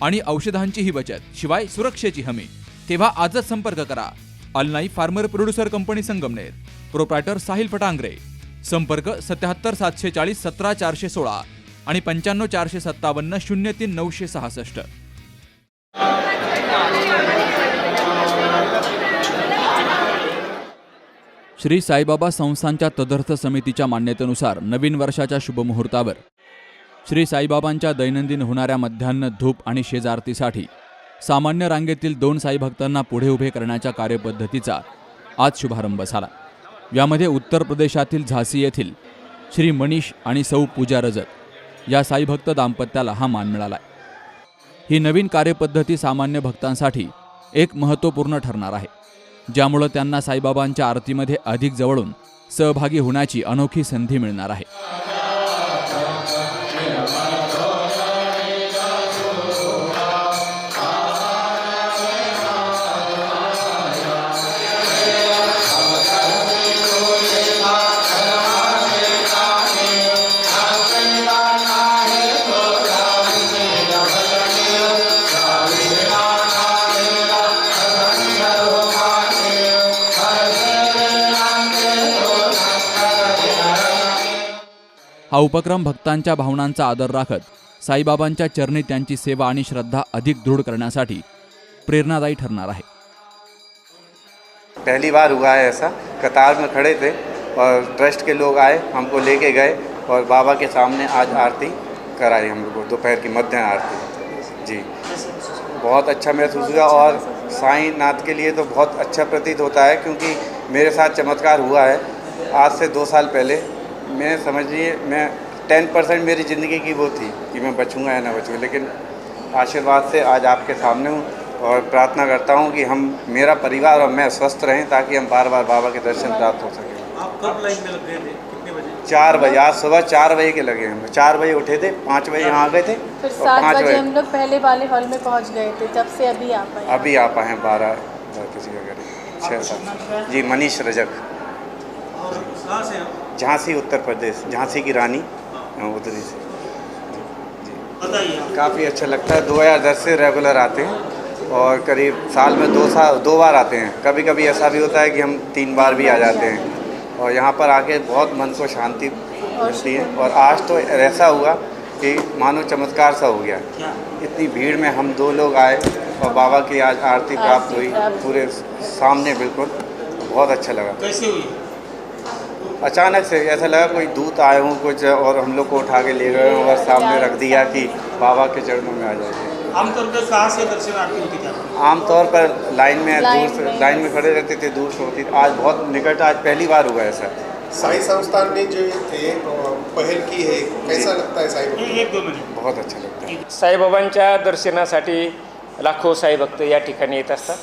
आणि औषधांचीही बचत शिवाय सुरक्षेची हमी. तेव्हा आजच संपर्क करा. अलनाई farmer producer company Sangamner. Proprietor Sahil Phatangare. संपर्क सत्याहत्तर सातशे चाळीस सतरा चारशे सोळा आणि पंच्याण्णव चारशे सत्तावन्न शून्य तीन नऊशे सहासष्ट. श्री साईबाबा संस्थांच्या तदर्थ समितीच्या मान्यतेनुसार नवीन वर्षाच्या शुभमुहूर्तावर श्री साईबाबांच्या दैनंदिन होणाऱ्या मध्यान्ह धूप आणि शेजारतीसाठी सामान्य रांगेतील दोन साईभक्तांना पुढे उभे करण्याच्या कार्यपद्धतीचा आज शुभारंभ झाला. यामध्ये उत्तर प्रदेशातील झासी येथील श्री मनीष आणि सौ पूजा रजत या साईभक्त दाम्पत्याला हा मान मिळाला. ही नवीन कार्यपद्धती सामान्य भक्तांसाठी एक महत्त्वपूर्ण ठरणार आहे ज्यामुळं त्यांना साईबाबांच्या आरतीमध्ये अधिक जवळून सहभागी होण्याची अनोखी संधी मिळणार आहे. हा उपक्रम भक्तांच्या भावनांचा आदर राखत साईबाबांच्या चरणी त्यांची सेवा आणि श्रद्धा अधिक दृढ करण्यासाठी प्रेरणादायी ठरणार आहे. पहली बार हुआ है ऐसा। कतार में खड़े थे और ट्रस्ट के लोग आए हमको लेके गए और बाबा के सामने आज आरती कराई हम लोग को दोपहर की मध्य आरती। जी। बहुत अच्छा महसूस हुआ और साईं नाथ के लिए तो बहुत अच्छा प्रतीत होता है क्योंकि मेरे साथ चमत्कार हुआ है। आज से दो साल पहले मैं समझिए मैं टेन परसेंट मेरी ज़िंदगी की वो थी कि मैं बचूँगा या ना बचूँगा लेकिन आशीर्वाद से आज आपके सामने हूँ और प्रार्थना करता हूँ कि हम मेरा परिवार और मैं स्वस्थ रहें ताकि हम बार बार बाबा के दर्शन प्राप्त हो सकें। आप कब लाइन में लग गए थे? कितने बजे? चार बजे आज सुबह चार बजे के लगे हम चार बजे उठे थे पाँच बजे यहाँ आ गए थे फिर सात पाँच बजे हम लोग पहले वाले हॉल में पहुँच गए थे जब से अभी आ पाए अभी आ पाए हैं बारह किसी का करीब छः सात। जी मनीष रजक। और कहाँ से आप? झांसी उत्तर प्रदेश झांसी की रानी उधरी से। बताइए। काफ़ी अच्छा लगता है 2010 से रेगुलर आते हैं और करीब साल में दो साल दो बार आते हैं। कभी कभी ऐसा भी होता है कि हम तीन बार भी आ जाते हैं। और यहाँ पर आके बहुत मन को शांति मिलती है। और आज तो ऐसा हुआ कि मानो चमत्कार सा हो गया। इतनी भीड़ में हम दो लोग आए और बाबा की आज आरती प्राप्त हुई पूरे सामने बिल्कुल। बहुत अच्छा लगा। कैसे हुई? अचानक से ऐसा लगा कोई दूत आए हों कुछ और हम लोग को उठा के ले गए हों और सामने रख दिया कि बाबा के चरणों में आ जाइए आमतौर पर कहाँ से दर्शन आरती होती थी आमतौर पर लाइन में लाइन दूर से में। लाइन में खड़े रहते थे दूर से होती आज बहुत निकट आज पहली बार हुआ ऐसा। साई संस्थान ने जो ये पहल की है। कैसा लगता है साई एक दो मिनट। बहुत अच्छा लगता है। साई साईबाबांच्या दर्शनासाठी लाखो साईभक्त या ठिकाणी येत असतात.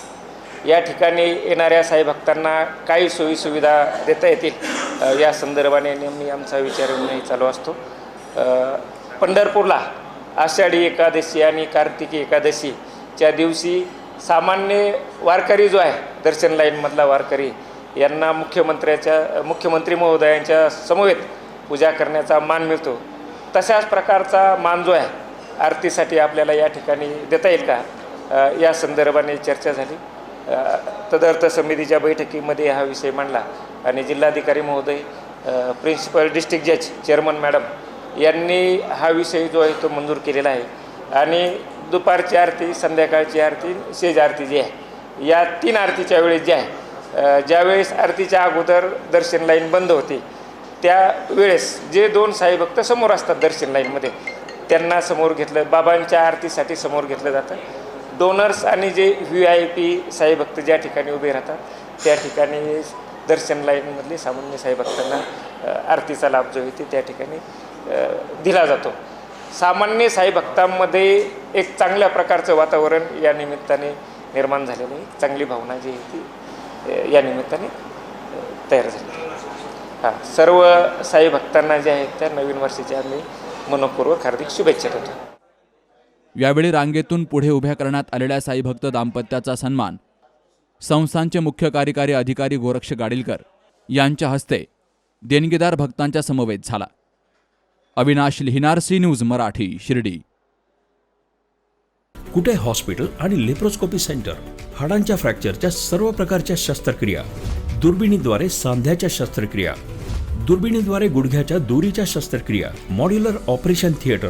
या ठिकाणी येणाऱ्या साईभक्तांना काही सोयीसुविधा देता येतील. या संदर्भाने नेहमी आमचा विचार विनिमय चालू असतो. पंढरपूरला आषाढी एकादशी आणि कार्तिकी एकादशीच्या दिवशी सामान्य वारकरी जो आहे दर्शन लाईनमधला वारकरी यांना मुख्यमंत्र्याच्या मुख्यमंत्री महोदयांच्या समवेत पूजा करण्याचा मान मिळतो. तशाच प्रकारचा मान जो आहे आरतीसाठी आपल्याला या ठिकाणी देता येईल का? या संदर्भाने चर्चा झाली. तदर्थ समितीच्या बैठकीमध्ये हा विषय मांडला आणि जिल्हाधिकारी महोदय प्रिन्सिपल डिस्ट्रिक्ट जज चेअरमन मॅडम यांनी हा विषय जो आहे तो मंजूर केलेला आहे. आणि दुपारची आरती संध्याकाळची आरती शेज आरती जी आहे या तीन आरतीच्या वेळेस जी आहे ज्यावेळेस आरतीच्या अगोदर दर्शन लाईन बंद होते त्यावेळेस जे दोन साईभक्त समोर असतात दर्शन लाईनमध्ये त्यांना समोर घेतलं बाबांच्या आरतीसाठी समोर घेतलं जातं. डोनर्स आणि जे व्ही आय पी साईभक्त ज्या ठिकाणी उभे राहतात त्या ठिकाणी दर्शन लाईनमधले सामान्य साईभक्तांना आरतीचा लाभ जो आहे त्या ठिकाणी दिला जातो. सामान्य साई भक्तांमध्ये एक चांगल्या प्रकारचं वातावरण या निमित्ताने निर्माण झालेलं आहे. चांगली भावना जी आहे ती या निमित्ताने तयार झाली. हां सर्व साई भक्तांना जे आहेत त्या नवीन वर्षाच्या आम्ही मनपूर्वक हार्दिक शुभेच्छा देतो. यावेळी रांगेतून पुढे उभ्या करण्यात आलेल्या साईभक्त दाम्पत्याचा सन्मान संस्थांचे मुख्य कार्यकारी अधिकारी गोरक्ष गाडीलकर यांच्या हस्ते देणगीदार भक्तांच्या समवेत झाला. Avinash Lihinar C news Marathi Shirdi. कुठे हॉस्पिटल आणि लेप्रोस्कोपी सेंटर? हाडांच्या फ्रॅक्चरच्या सर्व प्रकारच्या शस्त्रक्रिया. दुर्बिणीद्वारे सांध्याच्या शस्त्रक्रिया. दुर्बिणीद्वारे गुडघ्याच्या दोरीच्या शस्त्रक्रिया. Modular operation theatre.